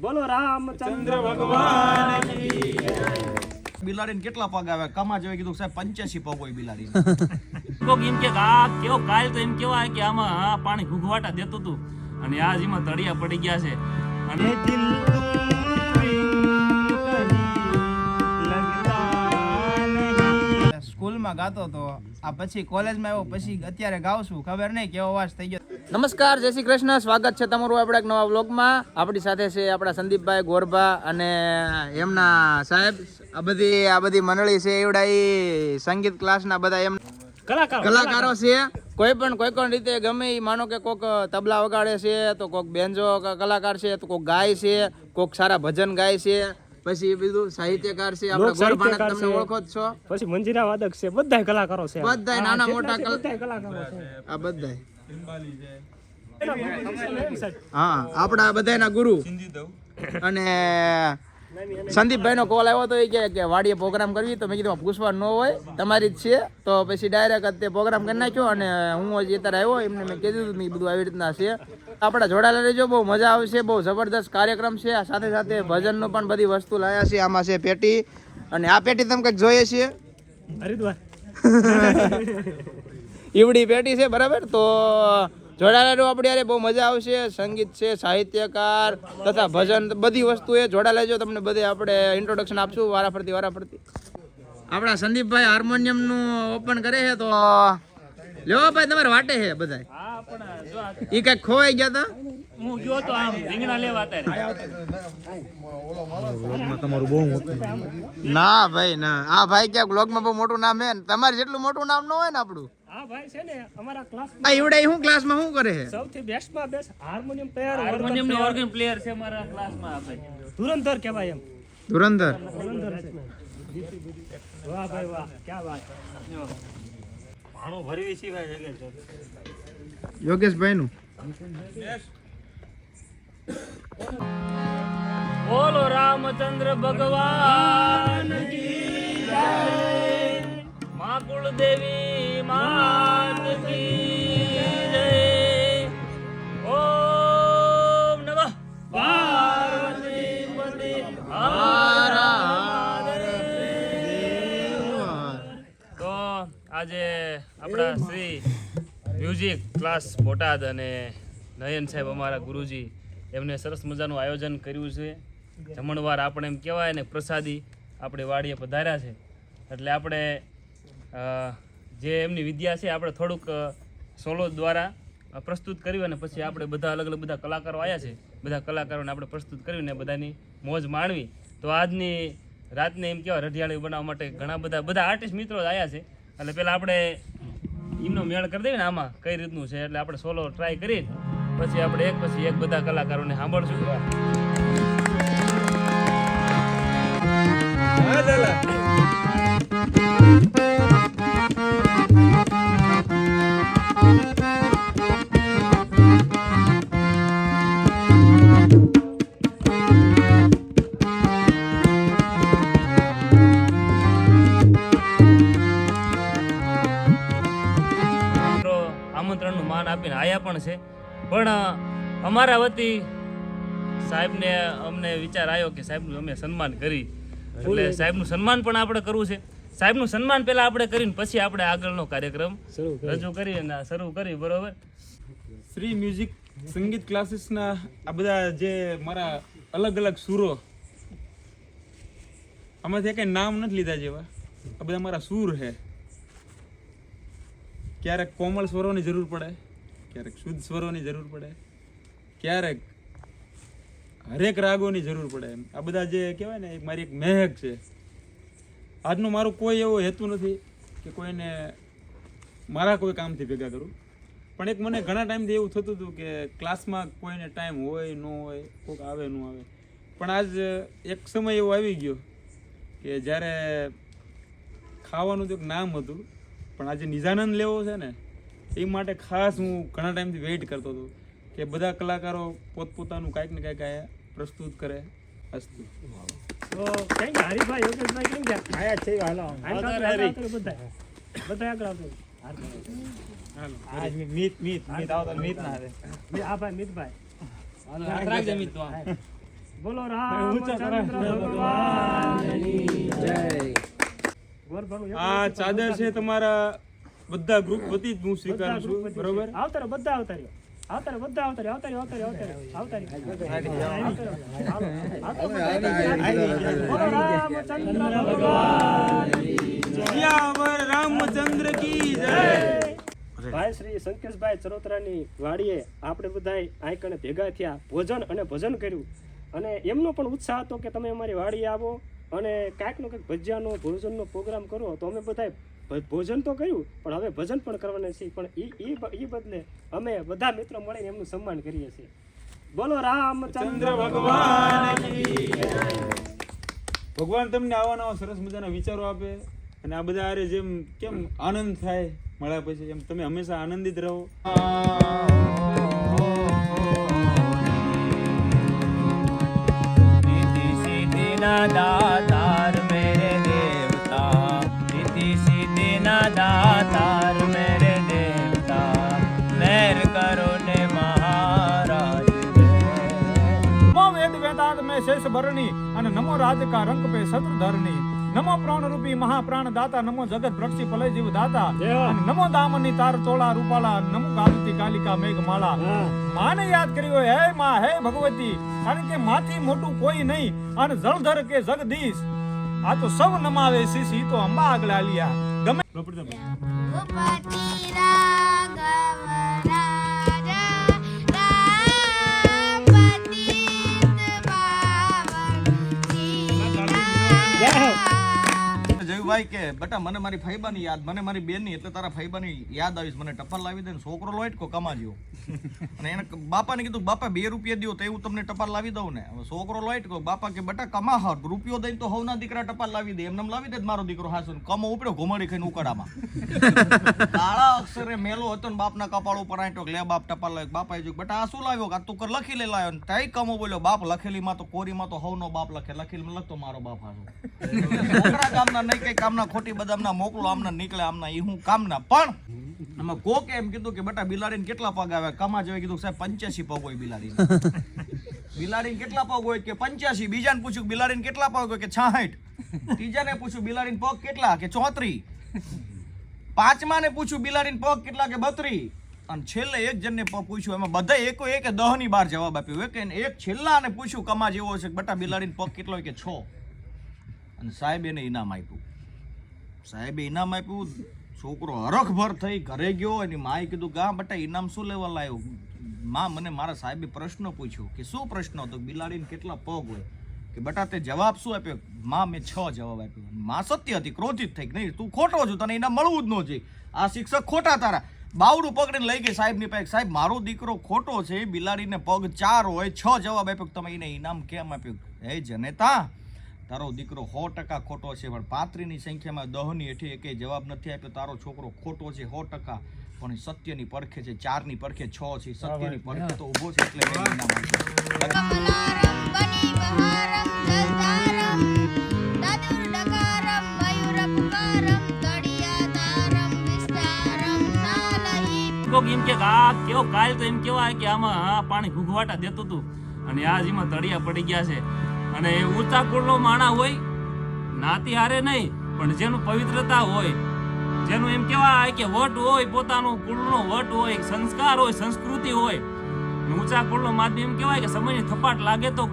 બોલો રામચંદ્ર ભગવાન બિલાડીને કેટલા પગ આવે કમા જેવી કીધું સાહેબ પંચ્યાસી પગ હોય બિલાડી કોક એમ કે આ કેવો કાલ તો એમ કેવાય કે આમાં આ પાણી ઘૂઘવાટા દેતું હતું અને આજ એમાં તળિયા પડી ગયા છે. અને સ્કૂલમાં ગાતો હતો આ પછી કોલેજમાં આવ્યો પછી અત્યારે ગાઉં છું. ખબર નહીં કેવો અવાજ થઈ ગયો. નમસ્કાર જય શ્રી કૃષ્ણ. સ્વાગત છે તમારું આપણા એક નવા વ્લોગમાં. આપણી સાથે છે આપણા સંદીપભાઈ ગોરભા અને એમના સાહેબ. આ બધી આ બધી મંડળી છે એવડા એ સંગીત ક્લાસના બધા એમ કલાકારો. છે. કોઈ પણ કોઈ પણ રીતે ગમે એ માનો કે કોક તબલા વગાડે છે તો કોક બેન્જો કલાકાર છે તો કોક ગાય છે કોક સારા ભજન ગાય છે પછી બીજું સાહિત્યકાર છે આપણે ગોરભાને તમે ઓળખો જ છો. પછી મંજીરા વાદક છે બધા કલાકારો છે બધા નાના મોટા કલાકારો છે. આ બધાય. હા આપણા બધાના ગુરુ. અને સંદીપભાઈ નો કોલ આવ્યો તો એ કે વાડીએ પ્રોગ્રામ કરવી તો મેં કીધું પૂછવા ન હોય તમારી જ છે. તો પછી ડાયરેક્ટ તે પ્રોગ્રામ કરી નાખ્યો અને હું હજી અત્યારે આવ્યો એમને મેં કીધું મેં બધું આવી રીતના છે. આપણા જોડાયેલા રહેજો બહુ મજા આવશે બહુ જબરદસ્ત કાર્યક્રમ છે. સાથે સાથે ભજનનું પણ બધી વસ્તુ લાયા છે આમાં છે પેટી. અને આ પેટી તમે કંઈક જોઈએ છીએ હરિદ્વાર. ઈવડી પેટી છે બરાબર? તો જોડાયેલા આપણે યારે બહુ મજા આવશે. સંગીત છે સાહિત્યકાર તથા ભજન બધી વસ્તુ એ જોડા લેજો તમને બધે આપણે ઇન્ટ્રોડક્શન આપશું વારાફરતી વારાફરતી. આપણા સંદીપભાઈ હાર્મોનિયમનું ઓપન કરે છે તો લેવા ભાઈ તમારે વાટે છે બધા એ પણ જો આ ઈ કંઈક ખોવાઈ ગયા હતા હું ગયો તો આમ રીંગણા લેવા અત્યારે ના ભાઈ ના. આ ભાઈ ક્યાંક બ્લોગમાં બહુ મોટું નામ છે તમારે જેટલું મોટું નામ ન હોય ને આપણું. આ ભાઈ છે ને અમારા ક્લાસ આ ઈવડે શું ક્લાસમાં શું કરે છે? સૌથી best best harmonium player harmonium નો ઓર્ગન પ્લેયર છે મારા ક્લાસમાં આપણે ધુરંધર કહેવાય એમ. ધુરંધર. ધુરંધર છે. વાહ ભાઈ વાહ ક્યાં વાત. યોગેશભાઈ નું બોલો રામચંદ્ર ભગવાન કી જય. મા કુળદેવી માત કી જય ઓમ નમઃ પાર્વતી તો આજે આપણા શ્રી મ્યુઝિક ક્લાસ બોટાદ અને નયન સાહેબ અમારા ગુરુજી એમને સરસ મજાનું આયોજન કર્યું છે. જમણવાર આપણે એમ કહેવાય ને પ્રસાદી આપણે વાડીએ પધાર્યા છે. એટલે આપણે જે એમની વિદ્યા છે, આપણે થોડુંક સોલો દ્વારા પ્રસ્તુત કર્યું અને પછી આપણે બધા અલગ અલગ બધા કલાકારો આવ્યા છે. બધા કલાકારોને આપણે પ્રસ્તુત કરીને બધાની મોજ માણવી. તો આજની રાતને એમ કહેવાય રઢિયાળી બનાવવા માટે ઘણા બધા બધા આર્ટિસ્ટ મિત્રો જ આવ્યા છે. એટલે પહેલાં આપણે એમનો મેળ કરી દઈએ ને આમાં, કઈ રીતનું છે, એટલે આપણે સોલો ટ્રાય કરી પછી આપણે એક, પછી એક બધા કલાકારોને સાંભળશું. માન પણ છે. પણ અમારા વતી સાહેબને અમને વિચાર આવ્યો કે સાહેબનું અમે સન્માન કરી. એટલે સાહેબનું સન્માન પણ આપણે કરવું છે. સાહેબનું સન્માન પહેલા આપણે કરીને પછી આપણે આગળનો કાર્યક્રમ રજૂ કરી અને શરૂ કરી બરોબર? શ્રી મ્યુઝિક સંગીત ક્લાસીસના આ બધા જે મારા અલગ અલગ સુરો આમાંથી કંઈ નામ નથી લીધા જેવા. આ બધા મારા સૂર છે. ક્યારેક કોમળ સ્વરોની જરૂર પડે. ક્યારેક શુદ્ધ સ્વરોની જરૂર પડે, ક્યારેક હરેક રાગોની જરૂર પડે. એમ આ બધા જે કહેવાય ને મારી એક મહેક છે. આજનું મારું કોઈ એવો હેતુ નથી કે કોઈને મારા કોઈ કામથી ભેગા કરું. પણ એક મને ઘણા ટાઈમથી એવું થતું હતું કે ક્લાસમાં કોઈને ટાઈમ હોય, ન હોય કોઈક આવે, ન આવે. પણ આજ એક સમય એવો આવી ગયો કે જ્યારે ખાવાનું તો એક નામ હતું, પણ આજે નિજાનંદ લેવો છે ને એ માટે ખાસ હું ઘણા ટાઈમથી વેઇટ કરતો હતો કે બધા કલાકારો પોતપોતાનું કાંઈક ને કાંઈક પ્રસ્તુત કરે અસ્તુ તો કેમ હરીફાઈ યોગેશભાઈ કેમ ગયા? આયા છે હાલો. બધા બધા આગળ આવતો હાલો. મિત આ ચાદર છે તમારા બધા ગ્રુપ વતી જ હું સ્વીકારું છું બરોબર? આવતા બધા આવતા રહ્યો. આવતા બધા આવતા આવતા રામચંદ્ર કી જય ભાઈ શ્રી સંકેશભાઈ ચરોતરાની વાડીએ આપણે બધા આઈકણે ભેગા થયા ભોજન અને ભજન કર્યું. અને એમનો પણ ઉત્સાહ હતો કે તમે અમારી વાડીએ આવો અને કાંઈક નો કંઈક ભજીયાનો ભોજનનો પ્રોગ્રામ કરો. તો અમે બધા ભોજન તો કર્યું પણ હવે ભજન પણ કરવાના છીએ. પણ એ એ બદલે અમે બધા મિત્રો મળીને એમનું સન્માન કરીએ છીએ. બોલો રામચંદ્ર ભગવાન ભગવાન તમને આવા નવા સરસ મજાના વિચારો આપે અને આ બધા આરે જેમ કેમ આનંદ થાય મળ્યા પછી એમ તમે હંમેશા આનંદિત રહો. દાદા મેં શેષ ભરણી અને નમો રાજકા રંગ પે શત્રુ ધરણી. નમો પ્રાણ રૂપી મહાપ્રાણ દાતા નમો જગત પ્રક્ષી ફલય જીવ દાતા અને નમો દામની તાર ચોળા રૂપાળા નમો કાલતી કાલિકા મેઘ માળા માને યાદ કર્યો હે માં હે ભગવતી કારણ કે માથી મોટું કોઈ નહીં અને જળધર કે જગદીશ. આ તો સૌ નમાવે શીશ તો અંબા આગળ આલિયા ગમે જયુભાઈ કે બેટા મને મારી ફાઈબાની યાદ મને મારી બેનની એટલે તારા ફાઈબાની યાદ આવીશ. મને ટપાલ લાવી દે ને છોકરો લોઈટ કો કમા અને એને બાપાને કીધું બાપા બે રૂપિયા દો તો એવું તમને ટપાલ લાવી દઉં ને. છોકરો લોઈટ કો બાપા કે બેટા કમા હાર રૂપિયો દઈને તો હવના દીકરા ટપાલ લાવી દે એમને લાવી દે મારો દીકરો હાસુ કમો ઉપડ્યો ઘુમાડી ખાઈને ઉકાળામાં. કાળા અક્ષરે મેલો હતો ને બાપના કપાળ ઉપર આંટો લે બાપ ટપાલ લાવ્યો બાપા જો બેટા આ શું લાવ્યો? કે આ તું કર લખી લે લાવ્યો ને તઈ કમો બોલ્યો બાપ લખેલીમાં તો કોરીમાં તો હવનો બાપ લખે લખેલી લખતો મારો બાપ હાસો. છોકરા ગામના નહીં કઈ કામના ખોટી બદામના મોકલો, આમના નીકળે, આમના એ હું કામના. પણ આમાં કોકે એમ કીધું કે બેટા બિલાડીને કેટલા પગ આવે? કમા જેવા કીધું સાહેબ પંચ્યાસી પગ હોય બિલાડી બિલાડીને કેટલા પગ હોય કે પંચ્યાસી? બીજાને પૂછ્યું બિલાડીને કેટલા પગ હોય કે છાહઠ? ત્રીજાને પૂછ્યું બિલાડીને પગ કેટલા કે ચોત્રી? પાંચમાને પૂછ્યું બિલાડીને પગ કેટલા કે બત્રી? અને છેલ્લે એક જણને પૂછ્યું, એમાં બધા એકો એક દહની બાર જવાબ આપ્યો. એક એક છેલ્લાને પૂછ્યું, કમા જેવો છે બટા બિલાડી બિલાડીને પગ કેટલો કે છ? અને સાહેબ એને ઇનામ આપ્યું. સાહેબે ઇનામ આપ્યું, છોકરો હરખભર થઈ ઘરે ગયો એની માએ કીધું કે બટા ઇનામ શું લેવા લાવ્યો માં મને મારા સાહેબે પ્રશ્ન પૂછ્યો કે, શું પ્રશ્ન હતો? બિલાડીને કેટલા પગ હોય? કે, બટા, તે જવાબ શું આપ્યો? માં મેં છ જવાબ આપ્યો. માં સત્ય હતી, ક્રોધિત થઈ નહીં? તું ખોટો છું, તને ઇનામ મળવું જ ન જોઈએ. આ શિક્ષક ખોટા તારા. બાવડું પકડીને લઈ ગઈ સાહેબની પાસે. સાહેબ, મારો દીકરો ખોટો છે, બિલાડીને પગ ચાર હોય, છ જવાબ આપ્યો તમે એને ઇનામ કેમ આપ્યું? હે જનેતા તારો દીકરો સો ટકા ખોટો છે પણ પાત્રીની સંખ્યામાં દહની હેઠે એકે જવાબ નથી આપ્યો. તારો છોકરો ખોટો છે સો ટકા. પણ એ સત્યની પડખે છે ચારની પડખે છ છે. સત્યની પડખે તો ઊભો છે એટલે એમ કે આ કેવો કાલ તો એમ કેવાય કે આમાં આ પાણી ઘૂઘવાટા દેતું હતું અને આજ એમાં તળિયા પડી ગયા છે. અને એ ઊંચા કુળનો માણા હોય, નાતી હારે નહીં, પણ જેનું પવિત્રતા હોય, જેનું એમ કહેવાય કે વટ હોય, પોતાનું કુળનો વટ હોય સંસ્કાર હોય, સંસ્કૃતિ હોય ઊંચા કુળનો માધ્યમ કહેવાય કે સમયની થપાટ લાગે તો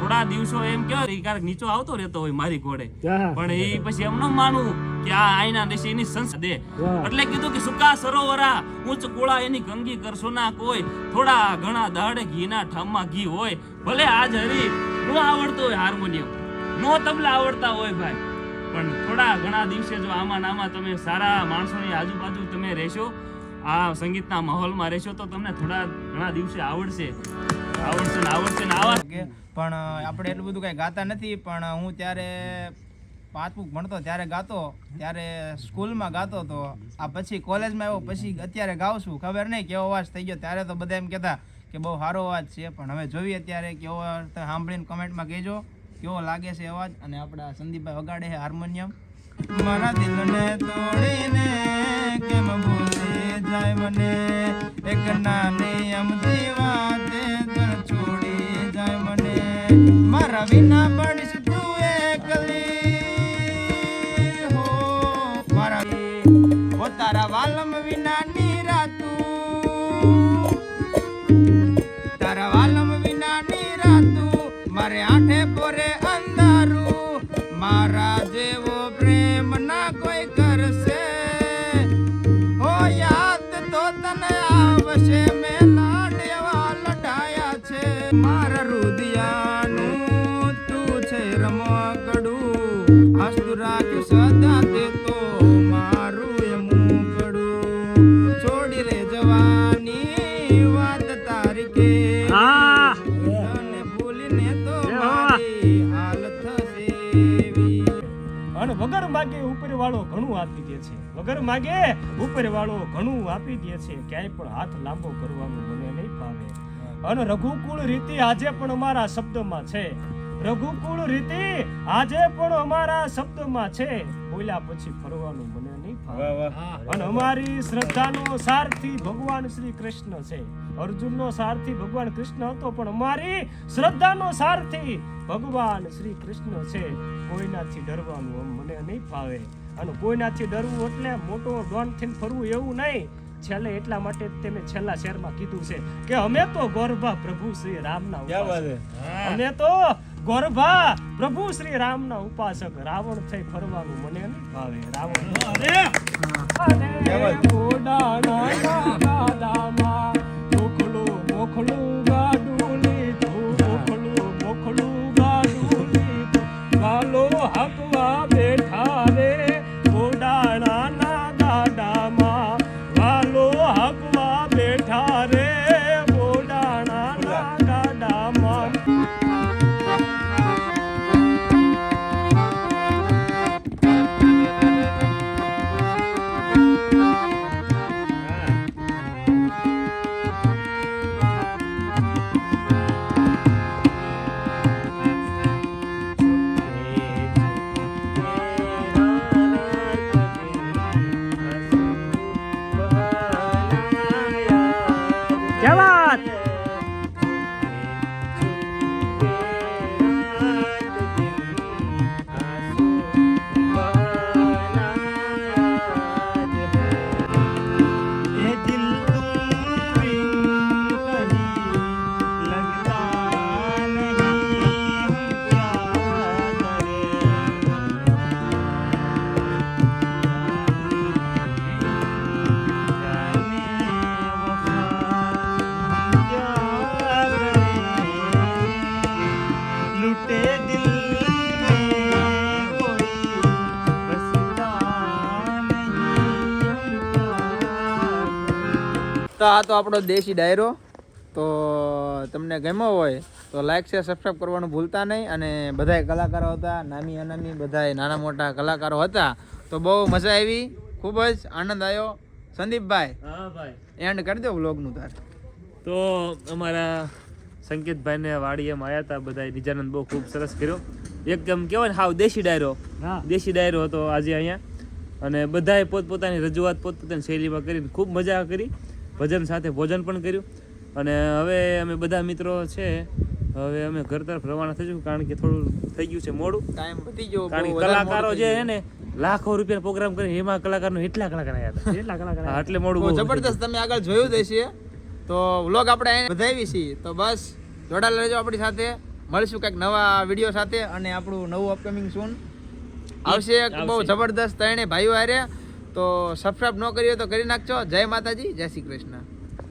થોડા દિવસો એમ કહેવાય કે ક્યારેક નીચો આવતો રહેતો હોય મારી ઘોડે પણ એ પછી એમ ન માનવું કે આ આઈના દેશે એની સંસ્થા દે એટલે કીધું કે સુકા સરોવરા ઉચ્ચ કોળા એની ગંગી કરશો ના કોઈ. થોડા ઘણા દાડે ઘીના ઠામમાં ઘી હોય. ભલે આજ હરી નો આવડતો હોય હાર્મોનિયમ. નો તબલા આવડતા હોય ભાઈ. પણ થોડા ઘણા દિવસે જો આમાં નામાં તમે સારા માણસોની આજુબાજુ તમે રહેશો આ સંગીતના માહોલમાં રહેશો તો તમને થોડા ઘણા દિવસે આવડશે. આવડશે ને આવડશે ને આવા. પણ આપણે એટલું બધું કઈ ગાતા નથી, પણ હું ત્યારે પાંચમું ભણતો, ત્યારે ગાતો, ત્યારે સ્કૂલમાં ગાતો તો આ પછી કોલેજમાં આવ્યો, પછી અત્યારે ગાઉં છું. ખબર નહીં, કેવો અવાજ થઈ ગયો. ત્યારે તો બધા એમ કહેતા કે બહુ સારો અવાજ છે, પણ હવે જોઈએ અત્યારે કેવો સાંભળીને કમેન્ટમાં કહેજો, કેવો લાગે છે અવાજ? અને આપણા સંદીપભાઈ વગાડે છે હાર્મોનિયમ. મારા દિલને તોડીને કેમ ભૂલી જાય મને? એક નાની અમથી વાતે મારા વિના પડ માગે ઉપર વાળો ઘણું આપી દે છે. વગર માગે ઉપર વાળો ઘણું આપી દે છે. ક્યાંય પણ હાથ લાંબો કરવાનું મને નહીં ફાવે. અને રઘુકુળ રીતિ આજે પણ અમારા શબ્દમાં છે. રઘુકુળ રીતિ આજે પણ અમારા શબ્દમાં છે. બોલ્યા પછી ફરવાનું મને નહીં અને અમારી શ્રદ્ધાનો સારથી ભગવાન શ્રી કૃષ્ણ છે. અર્જુનનો સારથી ભગવાન કૃષ્ણ હતો પણ અમારી શ્રદ્ધાનો સારથી ભગવાન શ્રી કૃષ્ણ છે. કોઈનાથી ડરવાનું મને નહીં ફાવે. અને કોઈનાથી ડરવું એટલે મોટો ડોન થઈને ફરવું એવું નહીં. છેલ્લે એટલા માટે તેને છેલ્લા શેરમાં કીધું છે કે અમે તો ગોરભા પ્રભુ શ્રી રામના અમે તો ગોરભા પ્રભુ શ્રી રામના ઉપાસક રાવણ થઈ ફરવાનું મને નહીં ભાવે. રાવણ અરે ઘોડાના ગાડામાં મોખલું મોખલું તો આ તો આપણો દેશી ડાયરો. તો તમને ગમ્યો હોય તો લાઈક શેર સબસ્ક્રાઈબ કરવાનું ભૂલતા નહીં. અને બધાય કલાકારો હતા નામી અનામી બધાય નાના મોટા કલાકારો હતા તો બહુ મજા આવી. ખૂબ જ આનંદ આવ્યો સંદીપભાઈ હા ભાઈ. એન્ડ કરી દો વ્લોગનું તાર. તો અમારા સંકેતભાઈને વાડીએમાં આવ્યા હતા બધાય નિજાનંદ બહુ ખૂબ સરસ કર્યો. એકદમ કહેવાય ને હાવ દેશી ડાયરો. હા. દેશી ડાયરો હતો આજે અહીંયા. અને બધાએ પોતપોતાની રજૂઆત પોતપોતાની શૈલીમાં કરીને ખૂબ મજા કરી. ભજન સાથે ભોજન પણ કર્યું. અને હવે અમે બધા મિત્રો છે હવે અમે ઘર તરફ રવાના થઈશું કારણ કે થોડું થઈ ગયું છે મોડું. ટાઈમ વધી ગયો કારણ કે કલાકારો જે છે ને લાખો રૂપિયા પ્રોગ્રામ કરી એમાં કલાકારનો એટલા કલાકાર આવ્યા કેટલા કલાકાર એટલે મોડું. જબરદસ્ત તમે આગળ જોયું દેશે તો વ્લોગ આપણે વધાવી છીએ તો બસ જોડાયેલા રહેજો આપણી સાથે. મળીશું કંઈક નવા વીડિયો સાથે. અને આપણું નવું અપકમિંગ સૂન આવશે. એક બહુ જબરદસ્ત ત્રણે ભાઈઓ હારે. તો સબસ્ક્રાઇબ ન કરી હોય તો કરી નાખજો. જય માતાજી જય શ્રી કૃષ્ણ.